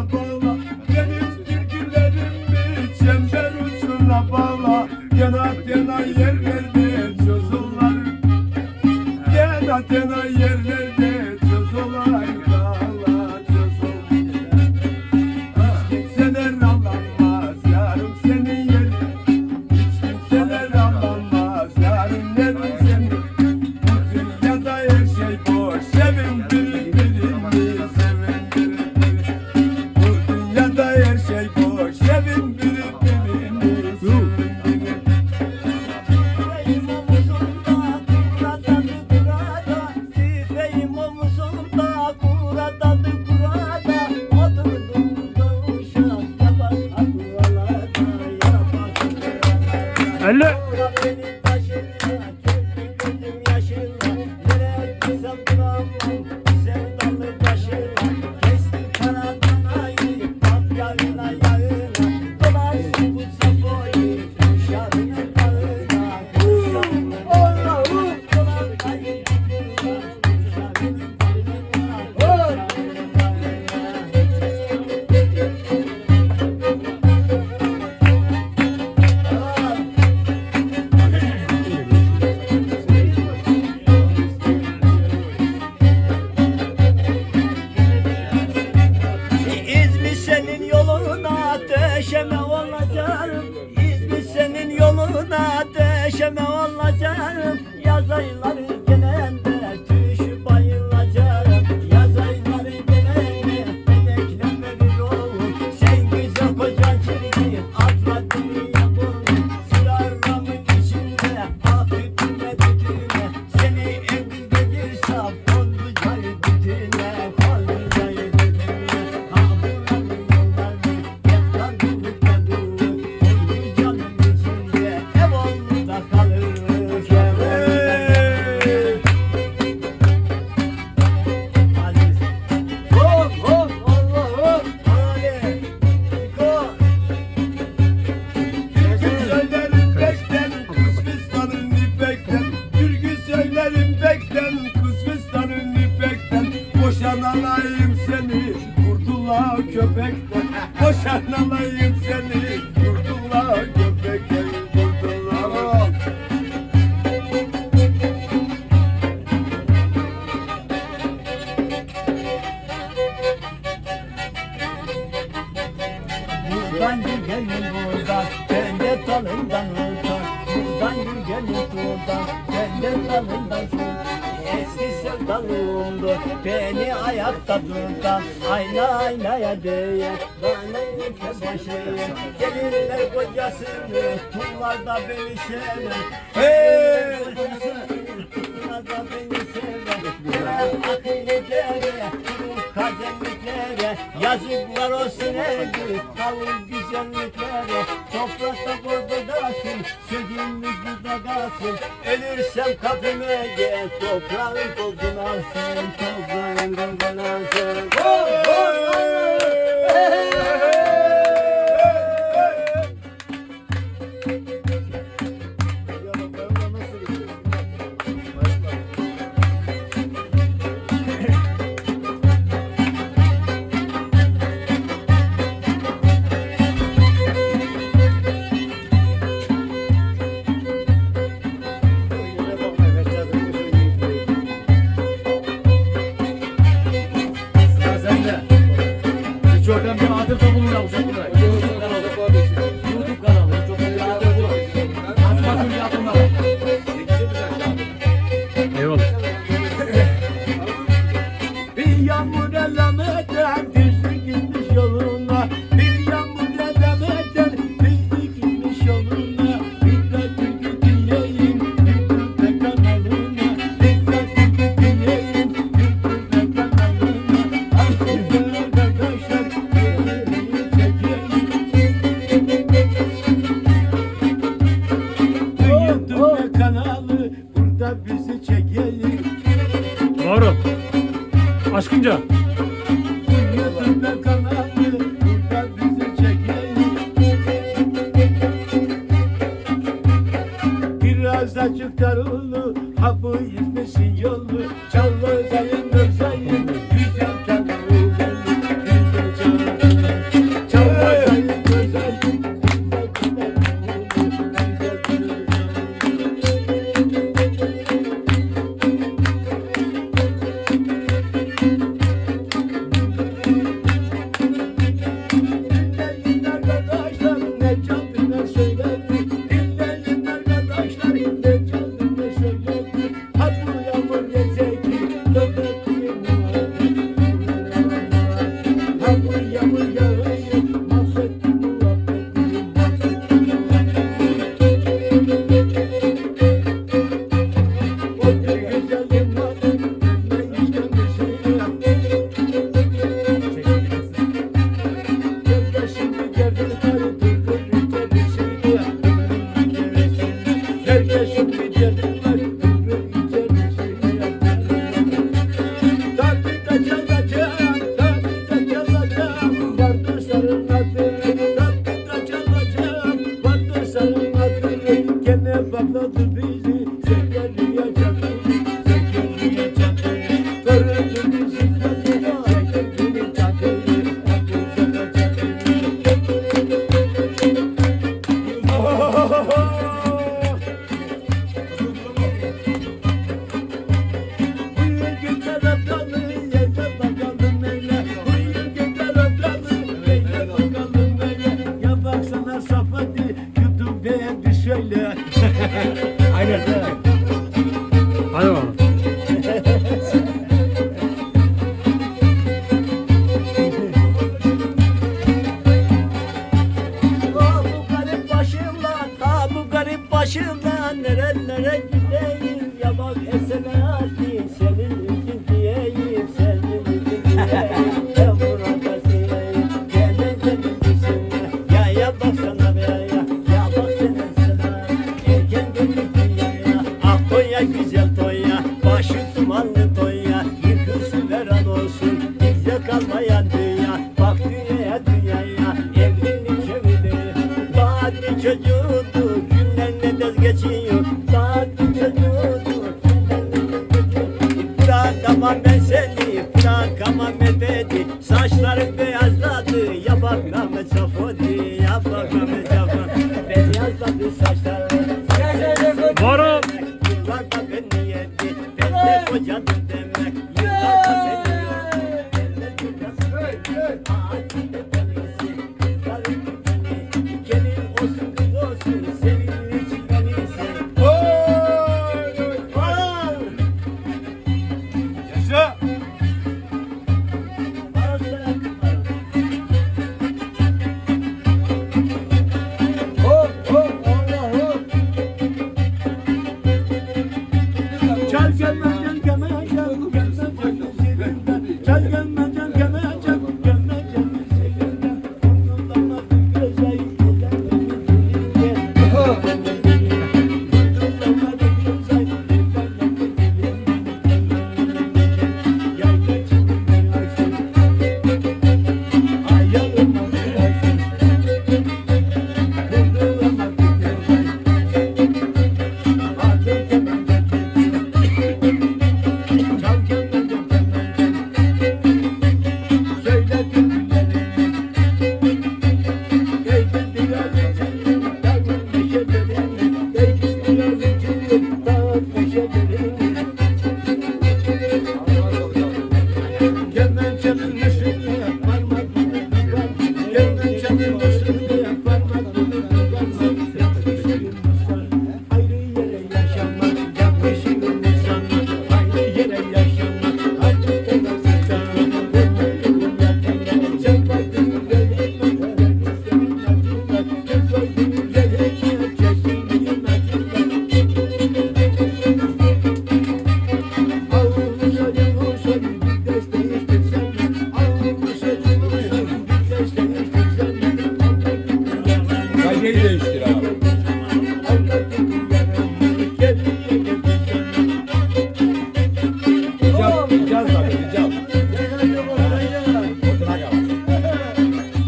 not going You. senin yoluna ateşeme olacağım. Biz senin yoluna ateşeme olacağım. Yaz ayları genelde düşüp bayılacağım. Yaz ayları genelde dilekler verir oğlum Sen güzel kocan çirkin atla dünya Buradan gül gelin buradan. Cennet dalından uzak. Buradan gül gelin buradan. Cennet dalından uzak. Eski sevdalımdı Beni ayakta tutan Ayna aynaya değer Bana yüke başıya Gelirler kocasını Kullarda beni sever Hey! Kullarda beni sever Akıl edere kademliklere Yazıklar olsun Ergül kalın güzelliklere Toprakta burada korkudasın sözümüz burada kalsın. Ölürsem kapıma gel toprağın kokunasın Toprağın kokunasın oh! Birçok önemli adımda bulunan uzak olarak. Aşkınca. Biraz açık darulu, hapı yitmesin yolu, çallı zayın can never love the vision. Saatli